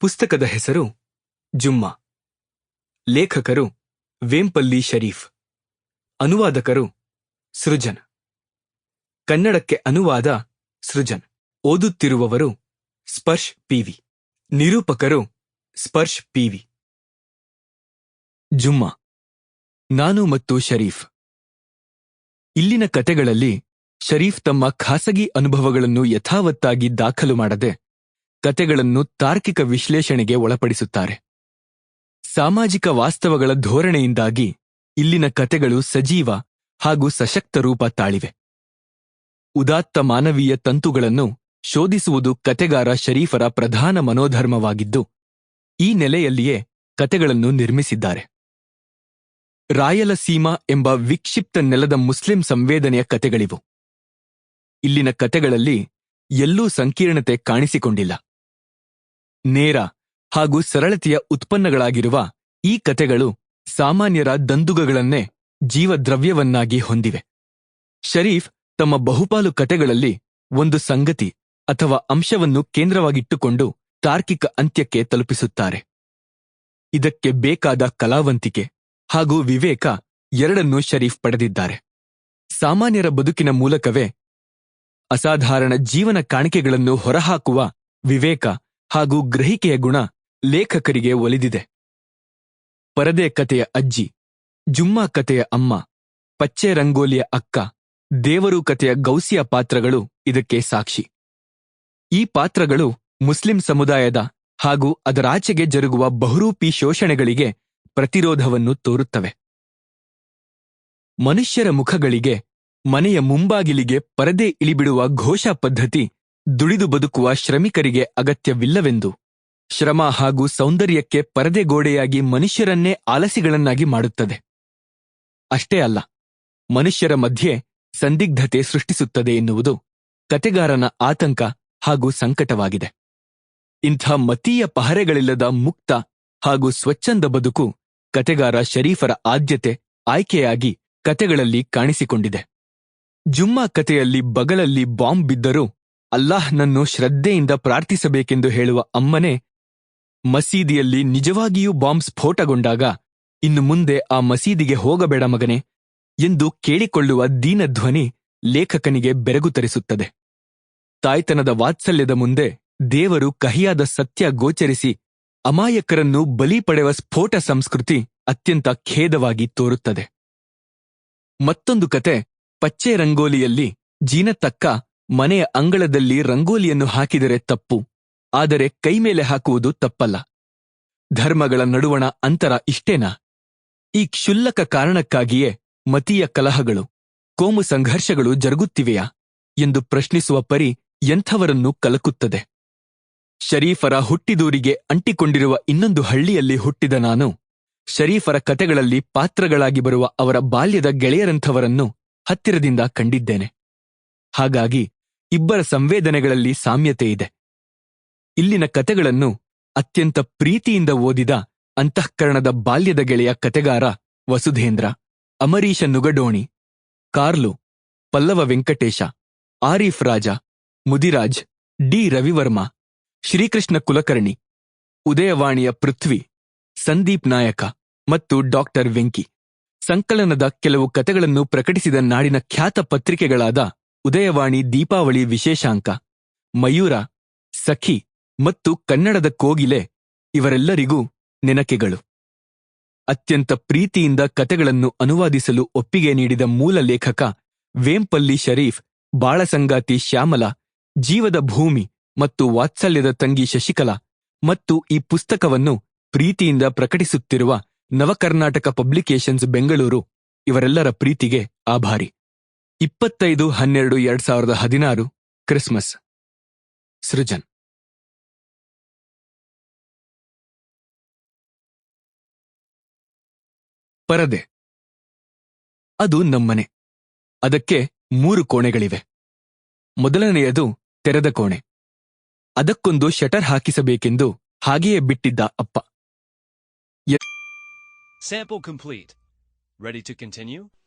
ಪುಸ್ತಕದ ಹೆಸರು ಜುಮ್ಮಾ. ಲೇಖಕರು ವೇಂಪಲ್ಲಿ ಶರೀಫ್. ಅನುವಾದಕರು ಸೃಜನ್. ಕನ್ನಡಕ್ಕೆ ಅನುವಾದ ಸೃಜನ್. ಓದುತ್ತಿರುವವರು ಸ್ಪರ್ಶ್ ಪಿವಿ. ನಿರೂಪಕರು ಸ್ಪರ್ಶ್ ಪಿವಿ. ಜುಮ್ಮಾ. ನಾನು ಮತ್ತು ಶರೀಫ್. ಇಲ್ಲಿನ ಕತೆಗಳಲ್ಲಿ ಶರೀಫ್ ತಮ್ಮ ಖಾಸಗಿ ಅನುಭವಗಳನ್ನು ಯಥಾವತ್ತಾಗಿ ದಾಖಲು ಮಾಡದೆ ಕತೆಗಳನ್ನು ತಾರ್ಕಿಕ ವಿಶ್ಲೇಷಣೆಗೆ ಒಳಪಡಿಸುತ್ತಾರೆ. ಸಾಮಾಜಿಕ ವಾಸ್ತವಗಳ ಧೋರಣೆಯಿಂದಾಗಿ ಇಲ್ಲಿನ ಕತೆಗಳು ಸಜೀವ ಹಾಗೂ ಸಶಕ್ತ ರೂಪ ತಾಳಿವೆ. ಉದಾತ್ತ ಮಾನವೀಯ ತಂತುಗಳನ್ನು ಶೋಧಿಸುವುದು ಕತೆಗಾರ ಶರೀಫರ ಪ್ರಧಾನ ಮನೋಧರ್ಮವಾಗಿದ್ದು, ಈ ನೆಲೆಯಲ್ಲಿಯೇ ಕತೆಗಳನ್ನು ನಿರ್ಮಿಸಿದ್ದಾರೆ. ರಾಯಲಸೀಮಾ ಎಂಬ ವಿಕ್ಷಿಪ್ತ ನೆಲದ ಮುಸ್ಲಿಂ ಸಂವೇದನೆಯ ಕತೆಗಳಿವು. ಇಲ್ಲಿನ ಕತೆಗಳಲ್ಲಿ ಎಲ್ಲೂ ಸಂಕೀರ್ಣತೆ ಕಾಣಿಸಿಕೊಂಡಿಲ್ಲ. ನೇರ ಹಾಗೂ ಸರಳತೆಯ ಉತ್ಪನ್ನಗಳಾಗಿರುವ ಈ ಕಥೆಗಳು ಸಾಮಾನ್ಯರ ದಂದುಗಗಳನ್ನೇ ಜೀವದ್ರವ್ಯವನ್ನಾಗಿ ಹೊಂದಿವೆ. ಶರೀಫ್ ತಮ್ಮ ಬಹುಪಾಲು ಕತೆಗಳಲ್ಲಿ ಒಂದು ಸಂಗತಿ ಅಥವಾ ಅಂಶವನ್ನು ಕೇಂದ್ರವಾಗಿಟ್ಟುಕೊಂಡು ತಾರ್ಕಿಕ ಅಂತ್ಯಕ್ಕೆ ತಲುಪಿಸುತ್ತಾರೆ. ಇದಕ್ಕೆ ಬೇಕಾದ ಕಲಾವಂತಿಕೆ ಹಾಗೂ ವಿವೇಕ ಎರಡನ್ನೂ ಶರೀಫ್ ಪಡೆದಿದ್ದಾರೆ. ಸಾಮಾನ್ಯರ ಬದುಕಿನ ಮೂಲಕವೇ ಅಸಾಧಾರಣ ಜೀವನ ಕಾಣಿಕೆಗಳನ್ನು ಹೊರಹಾಕುವ ವಿವೇಕ ಹಾಗೂ ಗ್ರಹಿಕೆಯ ಗುಣ ಲೇಖಕರಿಗೆ ಒಲಿದಿದೆ. ಪರದೆ ಕತೆಯ ಅಜ್ಜಿ, ಜುಮ್ಮಾ ಕತೆಯ ಅಮ್ಮ, ಪಚ್ಚೆ ರಂಗೋಲಿಯ ಅಕ್ಕ, ದೇವರು ಕತೆಯ ಗೌಸಿಯ ಪಾತ್ರಗಳು ಇದಕ್ಕೆ ಸಾಕ್ಷಿ. ಈ ಪಾತ್ರಗಳು ಮುಸ್ಲಿಂ ಸಮುದಾಯದ ಹಾಗೂ ಅದರಾಚೆಗೆ ಜರುಗುವ ಬಹುರೂಪಿ ಶೋಷಣೆಗಳಿಗೆ ಪ್ರತಿರೋಧವನ್ನು ತೋರುತ್ತವೆ. ಮನುಷ್ಯರ ಮುಖಗಳಿಗೆ ಮನೆಯ ಮುಂಬಾಗಿಲಿಗೆ ಪರದೆ ಇಳಿಬಿಡುವ ಘೋಷ ಪದ್ಧತಿ ದುಡಿದು ಬದುಕುವ ಶ್ರಮಿಕರಿಗೆ ಅಗತ್ಯವಿಲ್ಲವೆಂದು. ಶ್ರಮ ಹಾಗೂ ಸೌಂದರ್ಯಕ್ಕೆ ಪರದೆಗೋಡೆಯಾಗಿ ಮನುಷ್ಯರನ್ನೇ ಆಲಸಿಗಳನ್ನಾಗಿ ಮಾಡುತ್ತದೆ. ಅಷ್ಟೇ ಅಲ್ಲ, ಮನುಷ್ಯರ ಮಧ್ಯೆ ಸಂದಿಗ್ಧತೆ ಸೃಷ್ಟಿಸುತ್ತದೆ ಎನ್ನುವುದು ಕತೆಗಾರನ ಆತಂಕ ಹಾಗೂ ಸಂಕಟವಾಗಿದೆ. ಇಂಥ ಮತೀಯ ಪಹರೆಗಳಿಲ್ಲದ ಮುಕ್ತ ಹಾಗೂ ಸ್ವಚ್ಛಂದ ಬದುಕು ಕತೆಗಾರ ಶರೀಫರ ಆದ್ಯತೆ ಆಯ್ಕೆಯಾಗಿ ಕತೆಗಳಲ್ಲಿ ಕಾಣಿಸಿಕೊಂಡಿದೆ. ಜುಮ್ಮಾ ಕತೆಯಲ್ಲಿ ಬಗಲಲ್ಲಿ ಬಾಂಬ್ ಬಿದ್ದರೂ ಅಲ್ಲಾಹ್ನನ್ನು ಶ್ರದ್ಧೆಯಿಂದ ಪ್ರಾರ್ಥಿಸಬೇಕೆಂದು ಹೇಳುವ ಅಮ್ಮನೆ, ಮಸೀದಿಯಲ್ಲಿ ನಿಜವಾಗಿಯೂ ಬಾಂಬ್ ಸ್ಫೋಟಗೊಂಡಾಗ ಇನ್ನು ಮುಂದೆ ಆ ಮಸೀದಿಗೆ ಹೋಗಬೇಡ ಮಗನೆ ಎಂದು ಕೇಳಿಕೊಳ್ಳುವ ದೀನಧ್ವನಿ ಲೇಖಕನಿಗೆ ಬೆರಗು ತರಿಸುತ್ತದೆ. ತಾಯ್ತನದ ವಾತ್ಸಲ್ಯದ ಮುಂದೆ ದೇವರು ಕಹಿಯಾದ ಸತ್ಯ ಗೋಚರಿಸಿ ಅಮಾಯಕರನ್ನು ಬಲಿ ಪಡೆವ ಸ್ಫೋಟ ಸಂಸ್ಕೃತಿ ಅತ್ಯಂತ ಖೇದವಾಗಿ ತೋರುತ್ತದೆ. ಮತ್ತೊಂದು ಕತೆ ಪಚ್ಚೆ ರಂಗೋಲಿಯಲ್ಲಿ ಜೀನತಕ್ಕ ಮನೆಯ ಅಂಗಳದಲ್ಲಿ ರಂಗೋಲಿಯನ್ನು ಹಾಕಿದರೆ ತಪ್ಪು, ಆದರೆ ಕೈಮೇಲೆ ಹಾಕುವುದು ತಪ್ಪಲ್ಲ. ಧರ್ಮಗಳ ನಡುವಣ ಅಂತರ ಇಷ್ಟೇನಾ? ಈ ಕ್ಷುಲ್ಲಕ ಕಾರಣಕ್ಕಾಗಿಯೇ ಮತೀಯ ಕಲಹಗಳು, ಕೋಮು ಸಂಘರ್ಷಗಳು ಜರುಗುತ್ತಿವೆಯಾ? ಎಂದು ಪ್ರಶ್ನಿಸುವ ಪರಿ ಎಂಥವರನ್ನು ಕಲಕುತ್ತದೆ? ಶರೀಫರ ಹುಟ್ಟಿದೂರಿಗೆ ಅಂಟಿಕೊಂಡಿರುವ ಇನ್ನೊಂದು ಹಳ್ಳಿಯಲ್ಲಿ ಹುಟ್ಟಿದ ನಾನು, ಶರೀಫರ ಕತೆಗಳಲ್ಲಿ ಪಾತ್ರಗಳಾಗಿ ಬರುವ ಅವರ ಬಾಲ್ಯದ ಗೆಳೆಯರಂಥವರನ್ನು ಹತ್ತಿರದಿಂದ ಕಂಡಿದ್ದೇನೆ. ಹಾಗಾಗಿ ಇಬ್ಬರ ಸಂವೇದನೆಗಳಲ್ಲಿ ಸಾಮ್ಯತೆ ಇದೆ. ಇಲ್ಲಿನ ಕತೆಗಳನ್ನು ಅತ್ಯಂತ ಪ್ರೀತಿಯಿಂದ ಓದಿದ ಅಂತಃಕರಣದ ಬಾಲ್ಯದ ಗೆಳೆಯ ಕತೆಗಾರ ವಸುಧೇಂದ್ರ, ಅಮರೀಶ ನುಗಡೋಣಿ, ಕಾರ್ಲು, ಪಲ್ಲವ ವೆಂಕಟೇಶ, ಆರೀಫ್ ರಾಜ, ಮುದಿರಾಜ್, ಡಿ ರವಿವರ್ಮ, ಶ್ರೀಕೃಷ್ಣ ಕುಲಕರ್ಣಿ, ಉದಯವಾಣಿಯ ಪೃಥ್ವಿ, ಸಂದೀಪ್ ನಾಯಕ ಮತ್ತು ಡಾಕ್ಟರ್ ವೆಂಕಿ. ಸಂಕಲನದ ಕೆಲವು ಕತೆಗಳನ್ನು ಪ್ರಕಟಿಸಿದ ನಾಡಿನ ಖ್ಯಾತ ಪತ್ರಿಕೆಗಳಾದ ಉದಯವಾಣಿ ದೀಪಾವಳಿ ವಿಶೇಷಾಂಕ, ಮಯೂರ, ಸಖಿ ಮತ್ತು ಕನ್ನಡದ ಕೋಗಿಲೆ ಇವರೆಲ್ಲರಿಗೂ ನೆನಕೆಗಳು. ಅತ್ಯಂತ ಪ್ರೀತಿಯಿಂದ ಕತೆಗಳನ್ನು ಅನುವಾದಿಸಲು ಒಪ್ಪಿಗೆ ನೀಡಿದ ಮೂಲ ಲೇಖಕ ವೇಂಪಲ್ಲಿ ಶರೀಫ್, ಬಾಳಸಂಗಾತಿ ಶ್ಯಾಮಲ, ಜೀವದ ಭೂಮಿ ಮತ್ತು ವಾತ್ಸಲ್ಯದ ತಂಗಿ ಶಶಿಕಲಾ ಮತ್ತು ಈ ಪುಸ್ತಕವನ್ನು ಪ್ರೀತಿಯಿಂದ ಪ್ರಕಟಿಸುತ್ತಿರುವ ನವಕರ್ನಾಟಕ ಪಬ್ಲಿಕೇಶನ್ಸ್ ಬೆಂಗಳೂರು ಇವರೆಲ್ಲರ ಪ್ರೀತಿಗೆ ಆಭಾರಿ. ಇಪ್ಪತ್ತೈದು ಹನ್ನೆರಡು ಎರಡ್ ಸಾವಿರದ ಹದಿನಾರು ಕ್ರಿಸ್ಮಸ್. ಸೃಜನ್. ಪರದೆ. ಅದು ನಮ್ಮನೆ. ಅದಕ್ಕೆ ಮೂರು ಕೋಣೆಗಳಿವೆ. ಮೊದಲನೆಯದು ತೆರೆದ ಕೋಣೆ. ಅದಕ್ಕೊಂದು ಶಟರ್ ಹಾಕಿಸಬೇಕೆಂದು ಹಾಗೆಯೇ ಬಿಟ್ಟಿದ್ದ ಅಪ್ಪ. Sample complete ready to continue?